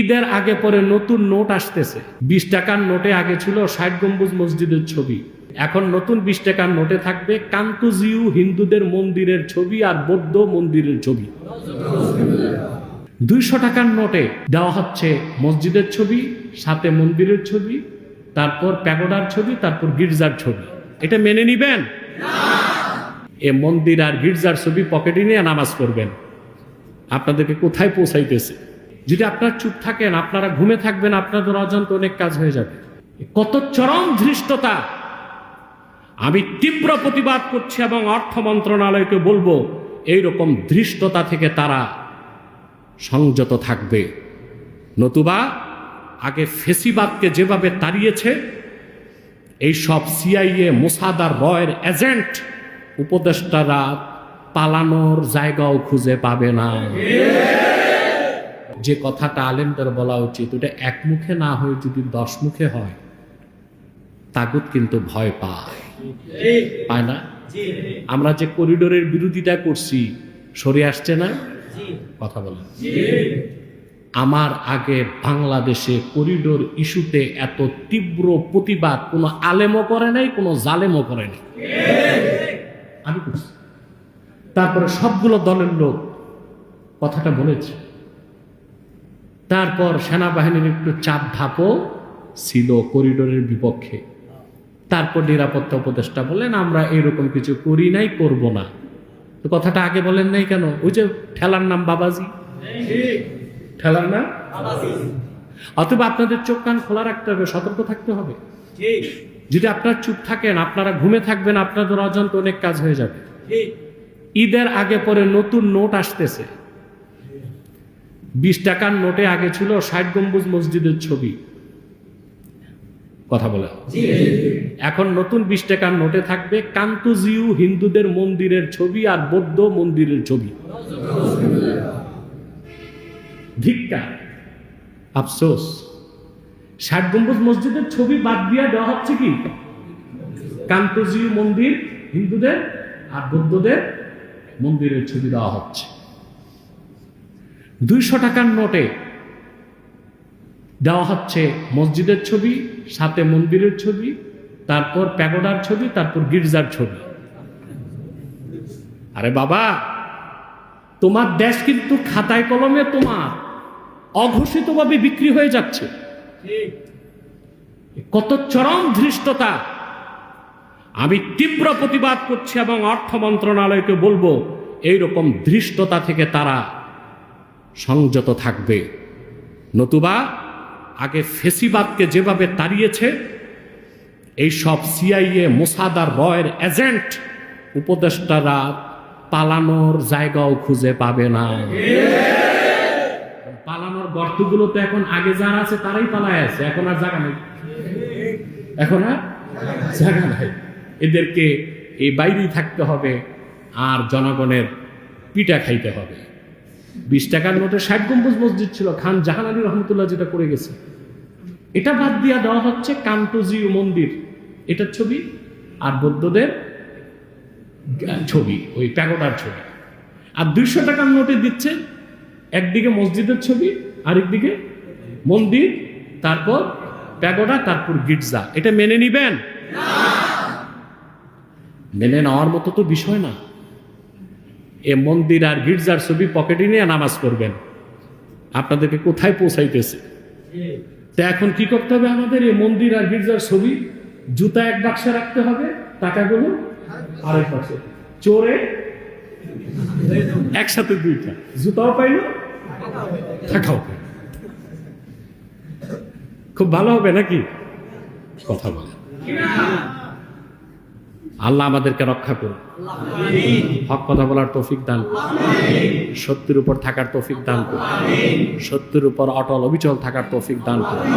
ঈদের আগে পরে নতুন নোট আসতেছে। বিশ টাকার নোটে আগে ছিল ষাট গম্বুজ মসজিদের ছবি। এখন নতুন বিশ টাকার নোটে থাকবে কান্তুজিউ হিন্দুদের মন্দিরের ছবি আর বৌদ্ধ মন্দিরের ছবি। দুইশো টাকার নোটে দেওয়া হচ্ছে মসজিদের ছবি, সাথে মন্দিরের ছবি, তারপর প্যাগোডার ছবি, তারপর গির্জার ছবি। এটা মেনে নিবেন? এ মন্দির আর গির্জার ছবি পকেটে নিয়ে নামাজ পড়বেন। আপনাদেরকে কোথায় পৌঁছাইতেছে? যদি আপনারা চুপ থাকেন, আপনারা ঘুমে থাকবেন, আপনাদের অজান্তে অনেক কাজ হয়ে যাবে। কত চরম ধৃষ্টতা। আমি তীব্র প্রতিবাদ করছি এবং অর্থ মন্ত্রণালয়কে বলব এই রকম ধৃষ্টতা থেকে তারা সংযত থাকবে। নতুবা, আগে ফেসিবাদকে যেভাবে তাড়িয়েছে, এই সব সিআইএ মোসাদার রয়ের এজেন্ট উপদেষ্টারা পালানোর জায়গাও খুঁজে পাবে না। যে কথাটা আলেমদের বলা উচিত, ওটা এক মুখে না হয়ে যদি দশ মুখে হয়, তাগুত কিন্তু ভয় পায়। পায় না? আমরা যে করিডোরের বিরোধিতা করছি, সরে আসছে না? কথা বলেন। আমার আগে বাংলাদেশে করিডোর ইস্যুতে এত তীব্র প্রতিবাদ কোনো আলেমও করে নাই, কোনো জালেমও করে নাই। আমি তারপরে সবগুলো দলের লোক কথাটা বলেছে। তারপর সেনাবাহিনীর একটু চাপ ধাপও ছিল করিডোরের বিপক্ষে। তারপর নিরাপত্তা উপদেষ্টা বলেন আমরা এরকম কিছু করি নাই করব না। তো কথাটা আগে বলেন নাই কেন? ওই যে ঠেলার নাম বাবাজি? ঠেলার নাম? অথবা আপনাদের চোখ কান খোলা রাখতে হবে সতর্ক থাকতে হবে। যদি আপনারা চুপ থাকেন আপনারা ঘুমে থাকবেন আপনাদের অজান্তে অনেক কাজ হয়ে যাবে। ঈদের আগে পরে নতুন নোট আসতেছে। বিশ টাকার নোটে আগে ছিল ষাট গম্বুজ মসজিদের ছবি। কথা বলে। এখন নতুন বিশ টাকার নোটে থাকবে কান্তুজিউ হিন্দুদের মন্দিরের ছবি আর বৌদ্ধ মন্দিরের ছবি। ধিক্কা আফসোস। ষাট গম্বুজ মসজিদের ছবি বাদ দিয়া দেওয়া হচ্ছে কি? কান্তজিউ মন্দির হিন্দুদের আর বৌদ্ধদের মন্দিরের ছবি দেওয়া হচ্ছে। দুইশো টাকার নোটে দেওয়া হচ্ছে মসজিদের ছবি, সাথে মন্দিরের ছবি, তারপর প্যাগোডার ছবি, তারপর গির্জার ছবি। আরে বাবা, তোমার দেশ কিন্তু খাতায় কলমে তোমার অঘোষিতভাবে বিক্রি হয়ে যাচ্ছে। কত চরম ধৃষ্টতা। আমি তীব্র প্রতিবাদ করছি এবং অর্থ মন্ত্রণালয়কে বলব, এইরকম ধৃষ্টতা থেকে তারা সংযত থাকবে। নতুবা, আগে ফেসিবাদকে যেভাবে তাড়িয়েছে, এই সব সিআইএ মোসাদার রয়ের এজেন্ট উপদেষ্টারা পালানোর জায়গাও খুঁজে পাবে না। পালানোর গর্তগুলো তো এখন আগে যারা আছে, তারাই পালায় আছে। এখন আর জায়গা নেই। এখন আর জায়গা নাই। এদেরকে এই বাইরেই থাকতে হবে আর জনগণের পিঠা খাইতে হবে। বিশ টাকার নোটে ষাট গম্বুজ মসজিদ ছিল খান জাহান আলী রহমতুল্লাহ যেটা করে গেছে। এটা বাদ দিয়া দেওয়া হচ্ছে কান্টোজি মন্দির। এটার ছবি আর বৌদ্ধদের ছবি ওই প্যাগোডার ছবি। আর দুইশো টাকার নোটে দিচ্ছে একদিকে মসজিদের ছবি আরেকদিকে মন্দির তারপর প্যাগোডা তারপর গির্জা। এটা মেনে নিবেন? মেনে নেওয়ার মতো তো বিষয় না। এ মন্দির আর গির্জার ছবি পকেটে নিয়ে নামাজ পড়বেন। আপনাদেরকে কোথায় পৌঁছাইতেছে? তো এখন কি করতে হবে আমাদের? এই মন্দির আর গির্জার ছবি, জুতা এক বাক্সে রাখতে হবে, টাকাগুলো আরেক বাক্সে। চোরে একসাথে দুইটা। জুতাও পাইল, টাকাও পাইল। খুব ভালো হবে নাকি? কথা বলে আল্লাহ আমাদেরকে রক্ষা করুন। হক কথা বলার তৌফিক দান। সত্যের উপর থাকার তৌফিক দান করুন। সত্যের উপর অটল অবিচল থাকার তৌফিক দান করুন।